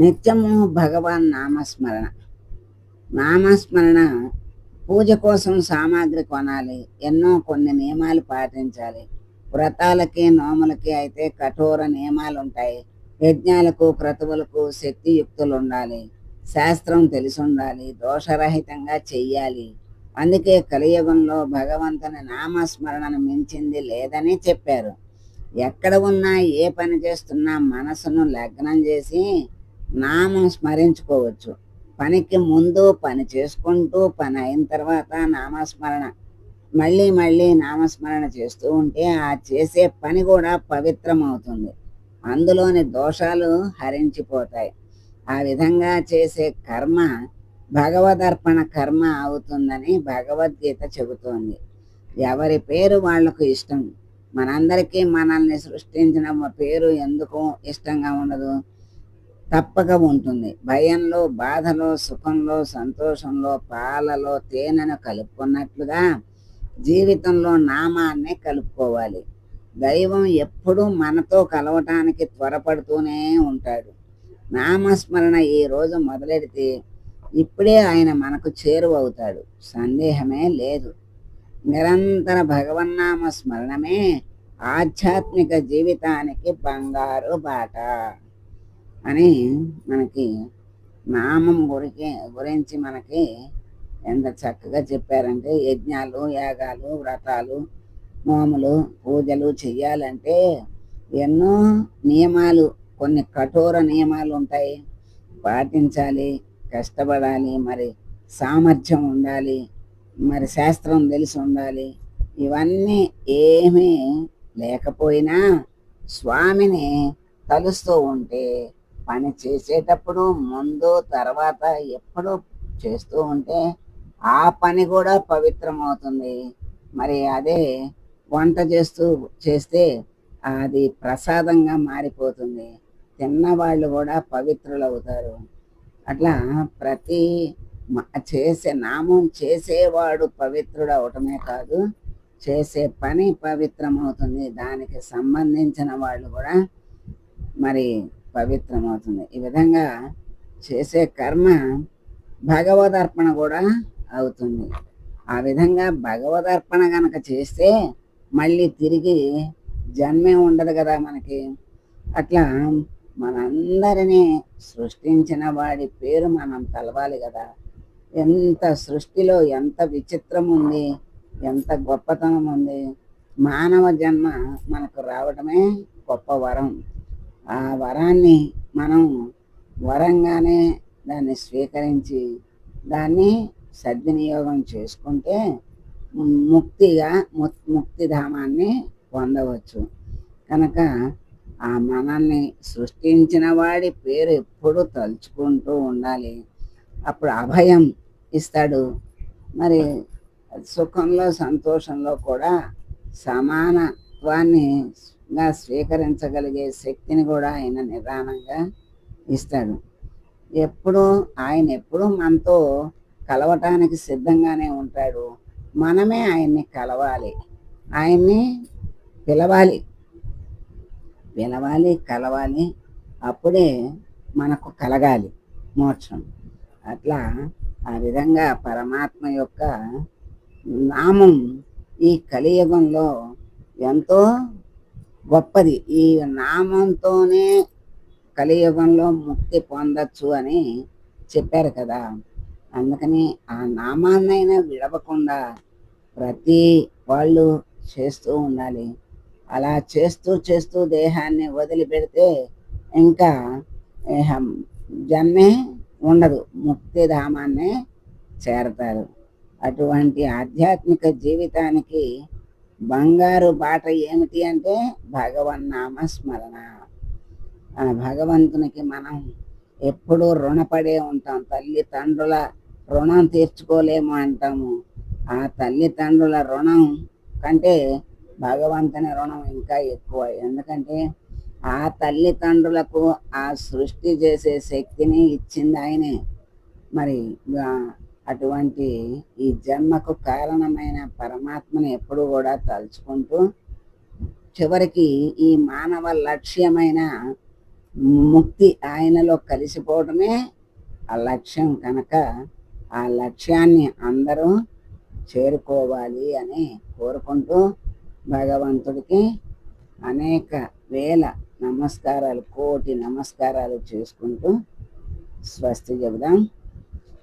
నిత్యము భగవాన్ నామస్మరణ. నామస్మరణ పూజ కోసం సామాగ్రి కొనాలి ఎన్నో కొన్ని నియమాలు పాటించాలి. వ్రతాలకి నోములకి అయితే కఠోర నియమాలు ఉంటాయి యజ్ఞాలకు క్రతువులకు శక్తియుక్తులు ఉండాలి శాస్త్రం తెలిసి ఉండాలి దోషరహితంగా చెయ్యాలి. అందుకే కలియుగంలో భగవంతుని నామస్మరణను మించింది లేదని చెప్పారు. ఎక్కడ ఉన్నా ఏ పని చేస్తున్నా మనసును లగ్నం చేసి నామం స్మరించుకోవచ్చు. పనికి ముందు పని చేసుకుంటూ పని అయిన తర్వాత నామస్మరణ. మళ్ళీ మళ్ళీ నామస్మరణ చేస్తూ ఉంటే ఆ చేసే పని కూడా పవిత్రమవుతుంది. అందులోని దోషాలు హరించిపోతాయి. ఆ విధంగా చేసే కర్మ భగవదర్పణ కర్మ అవుతుందని భగవద్గీత చెబుతోంది. ఎవరి పేరు వాళ్ళకు ఇష్టం? మనందరికీ మనల్ని సృష్టించిన పేరు ఎందుకు ఇష్టంగా ఉండదు. తప్పక ఉంటుంది. భయంలో బాధలో సుఖంలో సంతోషంలో పాలలో తేనెను కలుపుకున్నట్లుగా జీవితంలో నామాన్ని కలుపుకోవాలి. దైవం ఎప్పుడూ మనతో కలవటానికి త్వరపడుతూనే ఉంటాడు. నామస్మరణ ఈ రోజు మొదలెడితే ఇప్పుడే ఆయన మనకు చేరువవుతాడు. సందేహమే లేదు. నిరంతర భగవన్నామ స్మరణమే ఆధ్యాత్మిక జీవితానికి బంగారు బాట. అని మనకి నామం గురికి గురించి మనకి ఎంత చక్కగా చెప్పారంటే యజ్ఞాలు యాగాలు వ్రతాలు నోములు పూజలు చెయ్యాలంటే ఎన్నో నియమాలు కొన్ని కఠోర నియమాలు ఉంటాయి. పాటించాలి కష్టపడాలి మరి సామర్థ్యం ఉండాలి మరి శాస్త్రం తెలిసి ఉండాలి. ఇవన్నీ ఏమీ లేకపోయినా స్వామిని తలుస్తూ ఉంటే పని చేసేటప్పుడు ముందు తర్వాత ఎప్పుడు చేస్తూ ఉంటే ఆ పని కూడా పవిత్రమవుతుంది. మరి అదే వంట చేస్తూ చేస్తే అది ప్రసాదంగా మారిపోతుంది. తిన్నవాళ్ళు కూడా పవిత్రులు అవుతారు అట్లా ప్రతి మ- చేసే నామం చేసేవాడు పవిత్రుడు అవటమే కాదు చేసే పని పవిత్రమవుతుంది. దానికి సంబంధించిన వాళ్ళు కూడా మరి పవిత్రమవుతుంది. ఈ విధంగా చేసే కర్మ భగవదర్పణ కూడా అవుతుంది. ఆ విధంగా భగవదర్పణ కనుక చేస్తే మళ్ళీ తిరిగి జన్మే ఉండదు కదా మనకి. అట్లా మనందరినీ సృష్టించిన వాడి పేరు మనం తలవాలి కదా. ఎంత సృష్టిలో ఎంత విచిత్రం ఉంది ఎంత గొప్పతనం ఉంది మానవ జన్మ మనకు రావడమే గొప్ప వరం. ఆ వరాన్ని మనం వరంగానే దాన్ని స్వీకరించి దాన్ని సద్వినియోగం చేసుకుంటే ముక్తిగా ము- ముక్తిధామాన్ని పొందవచ్చు. కనుక ఆ మనల్ని సృష్టించిన వాడి పేరు ఎప్పుడూ తలుచుకుంటూ ఉండాలి. అప్పుడు అభయం ఇస్తాడు. మరి సుఖంలో సంతోషంలో కూడా సమాన గా స్వీకరించగలిగే శక్తిని కూడా ఆయన నిదానంగా ఇస్తాడు. ఎప్పుడు ఆయన ఎప్పుడూ మనతో కలవటానికి సిద్ధంగానే ఉంటాడు. మనమే ఆయన్ని కలవాలి. ఆయన్ని పిలవాలి. పిలవాలి కలవాలి. అప్పుడే మనకు కలగాలి మోక్షం. అట్లా ఆ విధంగా పరమాత్మ యొక్క నామం ఈ కలియుగంలో ఎంతో గొప్పది. ఈ నామంతోనే కలియుగంలో ముక్తి పొందొచ్చు అని చెప్పారు కదా. అందుకని ఆ నామాన్నైనా విడవకుండా ప్రతి వాళ్ళు చేస్తూ ఉండాలి. అలా చేస్తూ చేస్తూ దేహాన్ని వదిలిపెడితే ఇంకా జన్మే ఉండదు. ముక్తిధామాన్నే చేరతారు. అటువంటి ఆధ్యాత్మిక జీవితానికి బంగారు బాట ఏమిటి అంటే భగవన్నామ స్మరణ ఆ భగవంతునికి మనం ఎప్పుడూ రుణపడే ఉంటాం. తల్లిదండ్రుల రుణం తీర్చుకోలేము అంటాము. ఆ తల్లిదండ్రుల రుణం కంటే భగవంతుని రుణం ఇంకా ఎక్కువ. ఎందుకంటే ఆ తల్లిదండ్రులకు ఆ సృష్టి చేసే శక్తిని ఇచ్చింది ఆయనే. మరి అటువంటి ఈ జన్మకు కారణమైన పరమాత్మని ఎప్పుడు కూడా తలుచుకుంటూ చివరికి ఈ మానవ లక్ష్యమైన ముక్తి ఆయనలో కలిసిపోవడమే ఆ లక్ష్యం కనుక ఆ లక్ష్యాన్ని అందరూ చేరుకోవాలి అని కోరుకుంటూ భగవంతుడికి అనేక వేల నమస్కారాలు కోటి నమస్కారాలు చేసుకుంటూ స్వస్తి చెబుదాం.